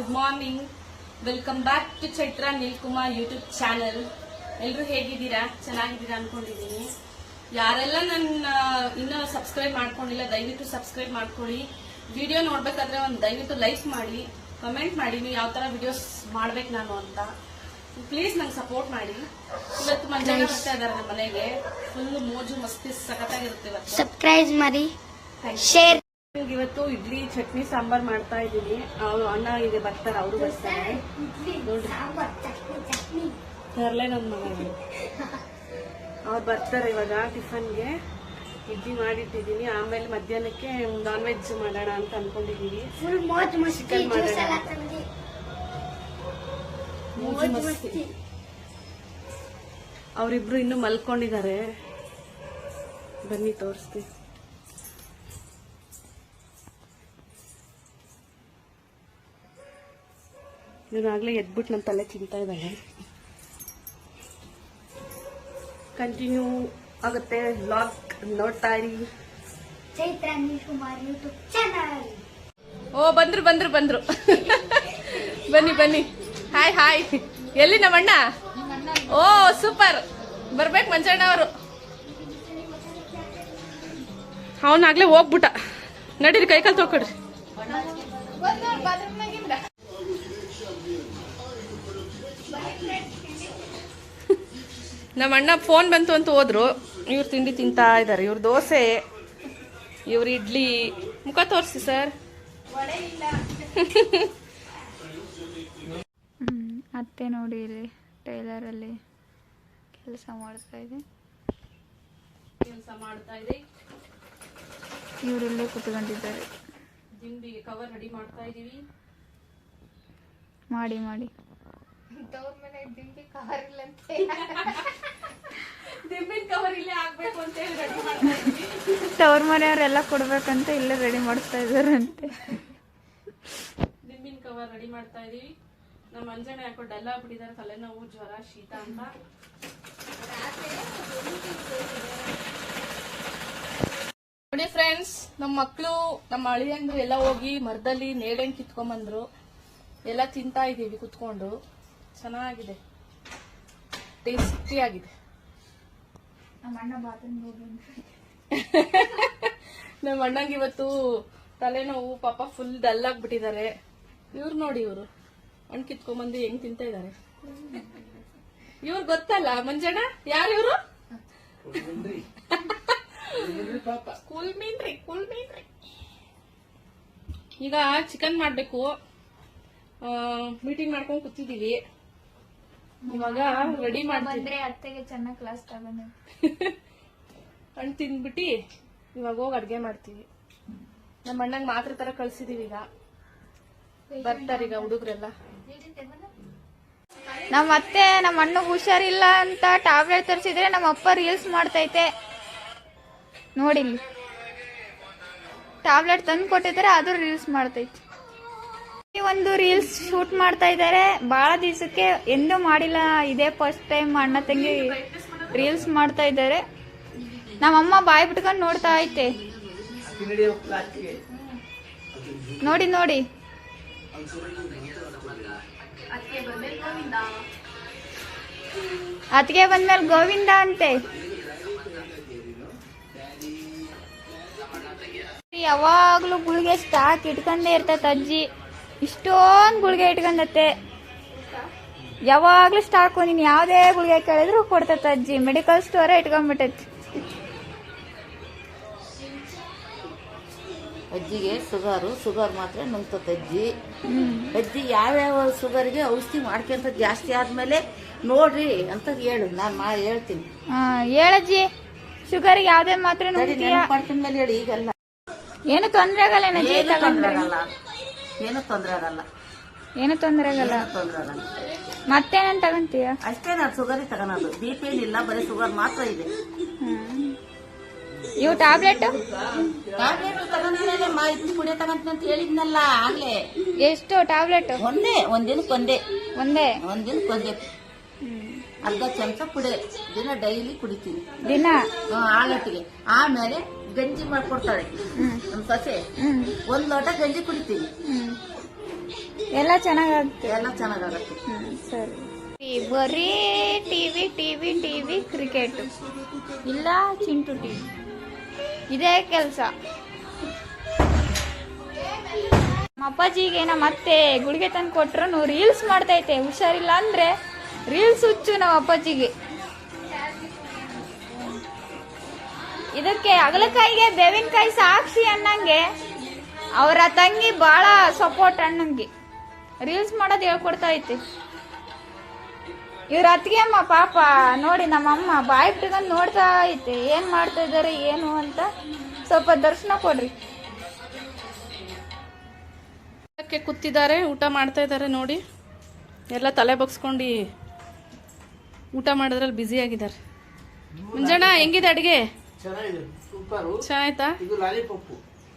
Good morning welcome back to Chaitra Neelkumar YouTube channel ಎಲ್ಲರೂ ಹೇಗಿದ್ದೀರಾ? ಚೆನ್ನಾಗಿದ್ದೀರಾ ಅನ್ಕೊಂಡಿದ್ದೀನಿ. ಯಾರೆಲ್ಲ ನನ್ನ ಇನ್ನೂ ಸಬ್ಸ್ಕ್ರೈಬ್ ಮಾಡ್ಕೊಂಡಿಲ್ಲ ದಯವಿಟ್ಟು ಸಬ್ಸ್ಕ್ರೈಬ್ ಮಾಡ್ಕೊಳ್ಳಿ. ವಿಡಿಯೋ ನೋಡ್ಬೇಕಾದ್ರೆ ಒಂದು ದಯವಿಟ್ಟು ಲೈಕ್ ಮಾಡಿ ಕಮೆಂಟ್ ಮಾಡಿ ನೀವು ಯಾವ ಥರ ವಿಡಿಯೋಸ್ ಮಾಡ್ಬೇಕು ನಾನು ಅಂತ. ಪ್ಲೀಸ್ ನಂಗೆ ಸಪೋರ್ಟ್ ಮಾಡಿ. ಇವತ್ತು ಮಂಜಾನ ಬರ್ತಾ ಇದ್ದಾರೆ ನಮ್ಮ ಮನೆಗೆ. ಫುಲ್ ಮೋಜು ಮಸ್ತಿ ಸಖತ್ತಾಗಿರುತ್ತೆ ಇವತ್ತು. ಸಬ್ಸ್ಕ್ರೈಬ್ ಮಾಡಿ ಶೇರ್ ಇವತ್ತು ಇಡ್ಲಿ ಚಟ್ನಿ ಸಾಂಬಾರ್ ಮಾಡ್ತಾ ಇದೀನಿ ಅವ್ರು ಅಣ್ಣ ಇದೆ ಬರ್ತಾರೆ ಅವರು ಬರ್ತಾರೆ. ತರಲೆ ನನ್ನ ಮಗ ಅವ್ರು ಬರ್ತಾರೆ ಇವಾಗ ಟಿಫನ್ಗೆ. ಇಡ್ಲಿ ಮಾಡಿಟ್ಟಿದ್ದೀನಿ. ಆಮೇಲೆ ಮಧ್ಯಾಹ್ನಕ್ಕೆ ನಾನ್ ವೆಜ್ ಮಾಡೋಣ ಅಂತ ಅನ್ಕೊಂಡಿದೀವಿ. ಚಿಕನ್ ಮಾಡೋಣ. ಅವರಿಬ್ರು ಇನ್ನು ಮಲ್ಕೊಂಡಿದ್ದಾರೆ. ಬನ್ನಿ ತೋರಿಸ್ತೀನಿ. ಇವನಾಗ್ಲೇ ಎದ್ಬಿಟ್ಟು ನನ್ನ ತಲೆ ತಿಂತಾ ಇದ್ದಾನೆ ಕಂಟಿನ್ಯೂ ಆಗುತ್ತೆ ಬ್ಲಾಗ್ ನೋಡ್ತಾ ಇರಿ ಚೈತ್ರ ಕುಮಾರ್ ಯೂಟ್ಯೂಬ್ ಚಾನಲ್ ಓ ಬಂದ್ರು ಬಂದ್ರು ಬಂದ್ರು. ಬನ್ನಿ ಬನ್ನಿ. ಹಾಯ್ ಹಾಯ್ ಎಲ್ಲಿ ನಮ್ಮಣ್ಣ? ಓ ಸೂಪರ್ ಬರ್ಬೇಕು ಮಂಜಣ್ಣ ಅವರು. ಅವನಾಗ್ಲೇ ಹೋಗ್ಬಿಟ್ಟ. ನಡೀರಿ ಕೈಕಾಲು ತೊಳ್ಕೊಡ್ರಿ. ನಮ್ಮ ಅಣ್ಣ ಫೋನ್ ಬಂತು ಅಂತ ಹೋದ್ರು. ಇವ್ರು ತಿಂಡಿ ತಿಂತಾ ಇದ್ದಾರೆ ಇವ್ರ ದೋಸೆ ಇವ್ರ ಇಡ್ಲಿ. ಮುಖ ತೋರಿಸಿ ಸರ್ ಹ್ಮ್. ಅತ್ತೆ ನೋಡಿ ಇಲ್ಲಿ ಟೈಲರಲ್ಲಿ ಕೆಲಸ ಮಾಡ್ತಾ ಇದೆ. ಕೆಲಸ ಮಾಡ್ತಾ ಇದೆ. ಇವರಲ್ಲೇ ಕುತ್ಕೊಂಡಿದ್ದಾರೆ. ದಿಂಬಿಗೆ ಕವರ್ ರೆಡಿ ಮಾಡ್ತಾ ಇದೀವಿ. ಮಾಡಿ ಮಾಡಿ. ಕವರ್ ಇಲ್ಲೇ ಆಗ್ಬೇಕು ಅಂತ ಹೇಳಿ ರೆಡಿ ಮಾಡ್ತಾ ಇದೀವಿ ತವ್ರ ಮನೆಯವರೆಲ್ಲ ಕೊಡ್ಬೇಕಂತ ಇಲ್ಲೇ ರೆಡಿ ಮಾಡಿಸ್ತಾ ಇದ್ದಾರಂತೆ. ದಿಂಬಿನ ಕವರ್ ರೆಡಿ ಮಾಡ್ತಾ ಇದೀವಿ ನಮ್ಮ ಅಂಜನೆ ಯಾಕೋ ಡಲ್ ಆಗ್ಬಿಟ್ಟಿದ್ದಾರೆ ತಲೆನೋವು ಜ್ವರ ಶೀತ ಅಂತ. ನೋಡಿ ಫ್ರೆಂಡ್ಸ್ ನಮ್ಮ ಮಕ್ಕಳು ನಮ್ಮ ಅಳಿಯಂದ್ರು ಎಲ್ಲ ಹೋಗಿ ಮರದಲ್ಲಿ ನೇಡಂಗ್ ಕಿತ್ಕೊಂಬಂದ್ರು. ಎಲ್ಲ ತಿಂತಾ ಇದೀವಿ ಕುತ್ಕೊಂಡು. ಚೆನ್ನಾಗಿದೆ. ಟೇಸ್ಟಿ ಆಗಿದೆ. ನಮ್ಮ ಅಣ್ಣಂಗೆ ಇವತ್ತು ತಲೆನೋವು ಪಾಪ ಫುಲ್ ಡಲ್ ಆಗ್ಬಿಟ್ಟಿದ್ದಾರೆ. ಇವ್ರು ನೋಡಿ ಇವರು. ಹಣ್ಣು ಕಿತ್ಕೊಂಡ್ಬಂದು ಹೆಂಗ್ ತಿಂತಾ ಇದ್ದಾರೆ ಇವ್ರು ಗೊತ್ತಲ್ಲ ಮಂಜಣ್ಣ? ಯಾರು ಇವರು? ಕೂಲ್ ಮೀನ್ರಿ ಕೂಲ್ ಮೀನ್ರಿ ಈಗ ಚಿಕನ್ ಮಾಡ್ಬೇಕು. ಮೀಟಿಂಗ್ ಮಾಡ್ಕೊಂಡು ಕೂತಿದೀವಿ. ಇವಾಗ ರೆಡಿ ಮಾಡ್ತೀವಿ. ಅತ್ತೆಗೆ ಚೆನ್ನಾಗಿ ಕ್ಲಾಸ್ ತಗೊಂಡು. ಹಣ್ಣು ತಿಂದ್ಬಿಟ್ಟು ಇವಾಗ ಹೋಗಿ ಅಡ್ಗೆ ಮಾಡ್ತೀವಿ. ನಮ್ಮ ಅಣ್ಣಂಗ್ ಮಾತ್ರ ತರ ಕಳ್ಸಿದೀವಿ ಈಗ. ಬರ್ತಾರೀಗ ಹುಡುಗ್ರೆಲ್ಲ. ನಮ್ಮ ಅತ್ತೆ ನಮ್ಮ ಅಣ್ಣಗ್ ಹುಷಾರಿಲ್ಲ ಅಂತ ಟ್ಯಾಬ್ಲೆಟ್ ತರಿಸಿದ್ರೆ ನಮ್ಮ ಅಪ್ಪ ರೀಲ್ಸ್ ಮಾಡ್ತೈತೆ. ನೋಡಿ ಟ್ಯಾಬ್ಲೆಟ್ ತಂದು ಕೊಟ್ಟಿದ್ರೆ ಅದು ರೀಲ್ಸ್ ಮಾಡ್ತೈತೆ. ಒಂದು ರೀಲ್ಸ್ ಶೂಟ್ ಮಾಡ್ತಾ ಇದ್ದಾರೆ ಬಹಳ ದಿವಸಕ್ಕೆ ಎಂದೂ ಮಾಡಿಲ್ಲ. ಇದೇ ಫಸ್ಟ್ ಟೈಮ್ ಅಣ್ಣ ತಂಗಿ ರೀಲ್ಸ್ ಮಾಡ್ತಾ ಇದ್ದಾರೆ ನಮ್ಮಮ್ಮ ಬಾಯಿ ಬಿಟ್ಕೊಂಡು ನೋಡ್ತಾ ಐತೆ. ನೋಡಿ ನೋಡಿ. ಅತ್ಗೆ ಬಂದ್ಮೇಲೆ ಗೋವಿಂದ ಅಂತೆ. ಯಾವಾಗ್ಲೂ ಗುಳಿಗೆ ಸ್ಟಾಕ್ ಇಟ್ಕೊಂಡೇ ಇರ್ತೈತೆ ಅಜ್ಜಿ. ಇಷ್ಟೊಂದು ಗುಳಿಗೆ ಇಟ್ಕೊಂಡತ್ತೆ. ಯಾವಾಗ್ಲೂ ಸ್ಟಾಕ್ ನೀನ್ ಯಾವ್ದೇ ಗುಳಿಗೆ ಕೇಳಿದ್ರು ಕೊಡ್ತೈತೆ ಅಜ್ಜಿ. ಮೆಡಿಕಲ್ ಸ್ಟೋರೇ ಇಟ್ಕೊಂಡ್ಬಿಟ್ಟೈತಿ. ಅಜ್ಜಿಗೆ ಶುಗರು ಶುಗರ್ ಮಾತ್ರ ನುಂಗ್ತದೆ ಅಜ್ಜಿ. ಅಜ್ಜಿ ಯಾವ್ಯಾವ ಶುಗರ್ಗೆ ಔಷಧಿ ಮಾಡ್ಕೊಂತ ಜಾಸ್ತಿ ಆದ್ಮೇಲೆ ನೋಡ್ರಿ ಅಂತ ಹೇಳು. ನಾನು ಮಾ ಹೇಳ್ತೀನಿ. ಹೇಳಜ್ಜಿ ಶುಗರ್ ಯಾವ್ದೇ ಮಾತ್ರ ನುಂಗ್ತೀಯ? ಮಾಡ್ಕೊಂಡ್ಮೇಲೆ ಹೇಳಿ ಈಗಲ್ಲ. ಏನು ತೊಂದ್ರೆ ಆಗಲ್ಲ. ಏನು ತೊಂದರೆ ಆಗಲ್ಲ. ಏನು ತೊಂದರೆ ಆಗಲ್ಲ. ತೊಂದರೆ ಆಗಲ್ಲ ಏನು ತೊಂದ್ರೆ ಆಗಲ್ಲ. ಮತ್ತೇನೇನ್ ತಗೊಂತೀಯ? ಅಷ್ಟೇ ನಾನು ಶುಗರ್ ತಗೊಳೋದು. ಬಿ ಪಿ ಏನಿಲ್ಲ ಬರೀ ಶುಗರ್ ಮಾತ್ರ ಇದೆ. ಇವು ಟ್ಯಾಬ್ಲೆಟ್ ಟ್ಯಾಬ್ಲೆಟ್ ಮಾ ಕುಡಿಯೋ ತಗೊಂತೀನಿ ಅಂತ ಹೇಳಿದ್ನಲ್ಲ ಆಗ್ಲೇ. ಎಷ್ಟು ಟ್ಯಾಬ್ಲೆಟ್ ಒಂದೇ ಒಂದಿನಕ್ಕೆ ಒಂದೇ? ಒಂದೇ ಒಂದಿನಕ್ಕೆ ಒಂದೇ ಅರ್ಧ ಚಮಚ ಕುಡಿ ದಿನ ಡೈಲಿ ಕುಡಿತೀನಿ. ದಿನ? ಆಲಟ್ಟಿಗೆ ಆಮೇಲೆ ಗಂಜಿ ಮಾಡ್ಕೊಡ್ತಾಳೆ ನಮ್ ಸೊಸೆ. ಒಂದ್ ಲೋಟ ಗಂಜಿ ಕುಡಿತೀನಿ. ಎಲ್ಲ ಚೆನ್ನಾಗಾಗುತ್ತೆ? ಎಲ್ಲ ಚೆನ್ನಾಗಾಗತ್ತೆ. ಸರಿ. ಬರೀ ಟಿವಿ ಟಿವಿ ಟಿವಿ ಕ್ರಿಕೆಟ್. ಇಲ್ಲ ಚಿಂಟು ಟಿವಿ. ಇದೇ ಕೆಲಸ. ನಮ್ಮ ಅಪ್ಪಾಜಿಗೆ ನಮ್ಮ ಮತ್ತೆ ಗುಳಿಗೆ ತಂದು ಕೊಟ್ರು ರೀಲ್ಸ್ ಮಾಡ್ತೈತೆ. ಹುಷಾರಿಲ್ಲ ಅಂದ್ರೆ ರೀಲ್ಸ್ ಹುಚ್ಚು ನಮ್ಮ ಅಪ್ಪಾಜಿಗೆ. ಇದಕ್ಕೆ ಅಗಲಕಾಯಿಗೆ ಬೇವಿನಕಾಯಿ ಸಾಕ್ಷಿ ಅನ್ನಂಗೆ ಅವರ ತಂಗಿ ಬಹಳ ಸಪೋರ್ಟ್ ಅಣ್ಣಂಗೆ ರೀಲ್ಸ್ ಮಾಡೋದು ಹೇಳ್ಕೊಡ್ತಾ ಐತಿ. ಇವ್ರ ಅತ್ತಿಗೆ ಅಮ್ಮ, ಪಾಪ, ನೋಡಿ ನಮ್ಮಮ್ಮ ಬಾಯಿ ಬಿಟ್ಕೊಂಡು ನೋಡ್ತಾ ಐತೆ. ಏನ್ ಮಾಡ್ತಾ ಇದಾರೆ, ಏನು ಅಂತ ಸ್ವಲ್ಪ ದರ್ಶನ ಕೊಡ್ರಿ. ಕೂತಿದ್ದಾರೆ, ಊಟ ಮಾಡ್ತಾ ಇದ್ದಾರೆ ನೋಡಿ. ಎಲ್ಲ ತಲೆ ಬಗ್ಸ್ಕೊಂಡು ಊಟ ಮಾಡೋದ್ರಲ್ಲಿ ಬ್ಯುಸಿ ಆಗಿದ್ದಾರೆ. ಮುಂಜಾಣ ಹೆಂಗಿದೆ ಅಡಿಗೆ? ಚೆನ್ನಾಗಿದೆ. ಸೂಪರು. ಚೆನ್ನಾಯ್ತಾ?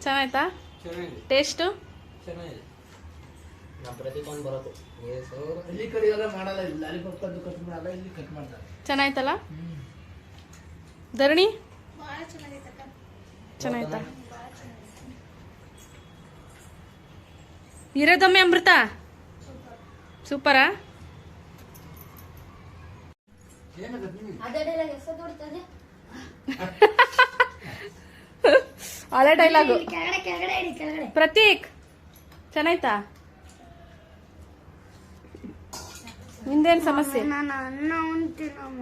ಚೆನ್ನಾಯ್ತಾ? ಚೆನ್ನಾಗಿದೆ. ಟೇಸ್ಟು? ಚೆನ್ನಾಗಿದೆ. ನಾವು ಪ್ರತಿಕೊಂಡ್ ಬರೋದು. ಇಲ್ಲಿ ಕಡೆ ಎಲ್ಲ ಮಾಡಲ್ಲ ಇಲ್ಲಿ ಲಾಲಿಪಾಪ್ ಕಟ್ ಮಾಡಲ್ಲ ಇಲ್ಲಿ ಕಟ್ ಮಾಡ್ತಾರೆ. ಚೆನ್ನಾಯ್ತಲ್ಲ? ಧರಣಿ? ಚೆನ್ನಾಯ್ತಾ? ಇರೋದೊಮ್ಮೆ ಅಮೃತ? ಸೂಪರಾ? ಹಳೆ ಡೈಲಾಗ್ ಕೆಳಗಡೆ ಕೆಳಗಡೆ ಇಡಿ ಕೆಳಗಡೆ. ಪ್ರತೀಕ್ ಚೆನ್ನಾಯ್ತಾ? ನಿಂದೇನ್ ಸಮಸ್ಯೆ? ನಾನು ಅನ್ನ ಉಣ್ತೀನಮ್ಮ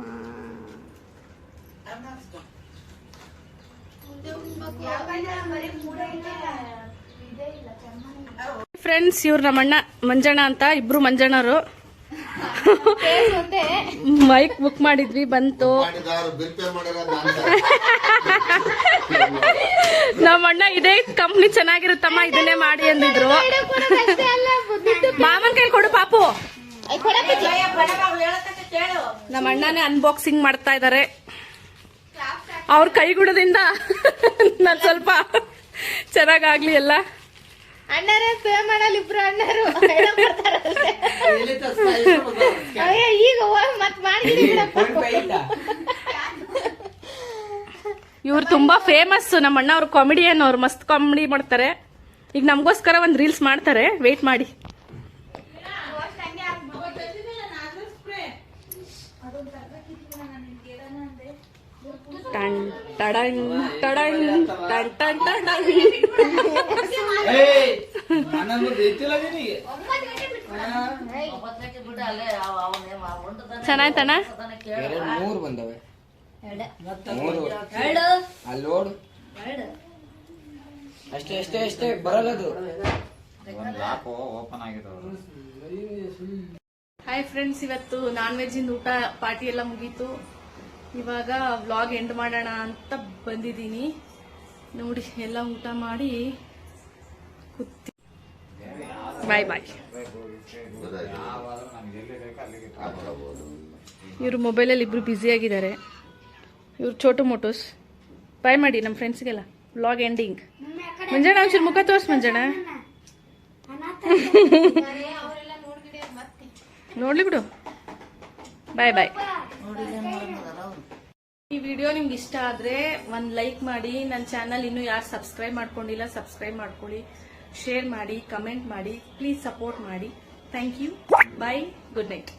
ಫ್ರೆಂಡ್ಸ್ ಇವ್ರ ನಮ್ಮಣ್ಣ ಮಂಜಣ್ಣ ಅಂತ ಇಬ್ರು ಮಂಜಣ್ಣರು. ಮೈಕ್ ಬುಕ್ ಮಾಡಿದ್ವಿ ಬಂತು. ನಮ್ಮ ಅಣ್ಣ ಇದೇ ಕಂಪ್ನಿ ಚೆನ್ನಾಗಿರುತ್ತಮ್ಮ ಇದನ್ನೇ ಮಾಡಿ ಅಂದಿದ್ರು. ಮಾಮನ್ ಕೈಲಿ ಕೊಡು ಪಾಪು. ನಮ್ಮ ಅಣ್ಣನೇ ಅನ್ಬಾಕ್ಸಿಂಗ್ ಮಾಡ್ತಾ ಇದ್ದಾರೆ ಅವ್ರ ಕೈಗುಡದಿಂದ ನಾನು ಸ್ವಲ್ಪ ಚೆನ್ನಾಗಾಗ್ಲಿ ಎಲ್ಲ. ಅಣ್ಣರೇ ಪೇ ಮಾಡಲ್ಲ ಇಬ್ರು ಅಣ್ಣರು. ಅಯ್ಯ? ಈಗ ಹೋಗಿ ಮತ್ ಮಾಡಿ ಇವ್ರು ತುಂಬಾ ಫೇಮಸ್ ನಮ್ಮ ಅಣ್ಣ ಅವ್ರು ಕಾಮಿಡಿಯನ್ ಅವ್ರು ಮಸ್ತ್ ಕಾಮಿಡಿ ಮಾಡ್ತಾರೆ. ಈಗ ನಮಗೋಸ್ಕರ ಒಂದು ರೀಲ್ಸ್ ಮಾಡ್ತಾರೆ ವೇಟ್ ಮಾಡಿ. ಟಣ್ ಟಡಣ್ ಟಡಣ್ ಟಣ್ ಟಣ್ ಒಂದು ಚೆನ್ನಾಯ್ತಣ್ಣ ಮೂರು ಬಂದವೆ. ಅಲ್ಲಿ ನೋಡು ಅಷ್ಟೇ. ಅಷ್ಟೇ ಅಷ್ಟೇ ಬರಲ್ಲದು ಹಾಯ್ ಫ್ರೆಂಡ್ಸ್ ಇವತ್ತು ನಾನ್ ವೆಜ್ ಇಂದ ಊಟ ಪಾರ್ಟಿ ಎಲ್ಲ ಮುಗೀತು. ಇವಾಗ ವ್ಲಾಗ್ ಎಂಡ್ ಮಾಡೋಣ ಅಂತ ಬಂದಿದ್ದೀನಿ. ನೋಡಿ, ಎಲ್ಲ ಊಟ ಮಾಡಿ ಕೂತಿ ಬಾಯ್ ಬಾಯ್ ಇವರು ಮೊಬೈಲಲ್ಲಿ ಇಬ್ರು ಬ್ಯುಸಿ ಆಗಿದ್ದಾರೆ. ಇವ್ರು ಚೋಟು ಮೋಟೋಸ್. ಬಾಯ್ ಮಾಡಿ ನಮ್ಮ ಫ್ರೆಂಡ್ಸ್ಗೆಲ್ಲ ವ್ಲಾಗ್ ಎಂಡಿಂಗ್ ಮಂಜಣ್ಣ, ಒಂಚೂರು ಮುಖ ತೋರ್ಸ್ ಮಂಜಣ್ಣ. ನೋಡ್ಲಿ ಬಿಡು. ಬಾಯ್ ಬಾಯ್ ಈ ವಿಡಿಯೋ ನಿಮ್ಗೆ ಇಷ್ಟ ಆದ್ರೆ ಒಂದು ಲೈಕ್ ಮಾಡಿ. ನನ್ನ ಚಾನಲ್ ಇನ್ನೂ ಯಾರು ಸಬ್ಸ್ಕ್ರೈಬ್ ಮಾಡ್ಕೊಂಡಿಲ್ಲ, ಸಬ್ಸ್ಕ್ರೈಬ್ ಮಾಡ್ಕೊಳ್ಳಿ. ಶೇರ್ ಮಾಡಿ, ಕಮೆಂಟ್ ಮಾಡಿ. ಪ್ಲೀಸ್ ಸಪೋರ್ಟ್ ಮಾಡಿ. Thank you. Bye good night.